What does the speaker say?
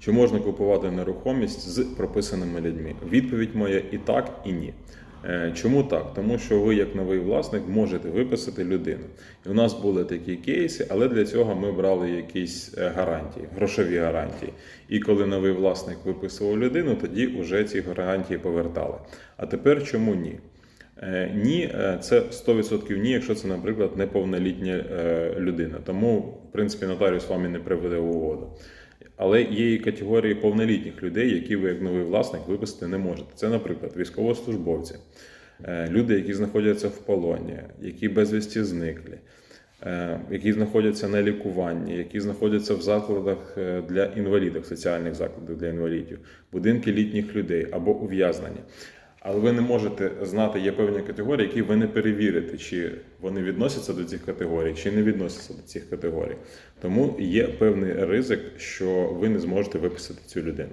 Чи можна купувати нерухомість з прописаними людьми? Відповідь моя і так, і ні. Е, Чому так? Тому що ви, як новий власник, можете виписати людину. І у нас були такі кейси, але для цього ми брали якісь е, гарантії, грошові гарантії. І коли новий власник виписував людину, тоді вже ці гарантії повертали. А тепер чому ні? Е, Ні, це 100% ні, якщо це, наприклад, неповнолітня людина. Тому, в принципі, нотаріус вами не приведе угоду. Але є і категорії повнолітніх людей, які ви, як новий власник, виписати не можете. Це, наприклад, військовослужбовці, е, люди, які знаходяться в полоні, які безвісті зниклі, е, які знаходяться на лікуванні, які знаходяться в закладах е, для інвалідів, соціальних закладах для інвалідів, будинки літніх людей або ув'язнені. Але ви не можете знати, є певні категорії, які ви не перевірите, чи вони відносяться до цих категорій, чи не відносяться до цих категорій. Тому є певний ризик, що ви не зможете виписати цю людину.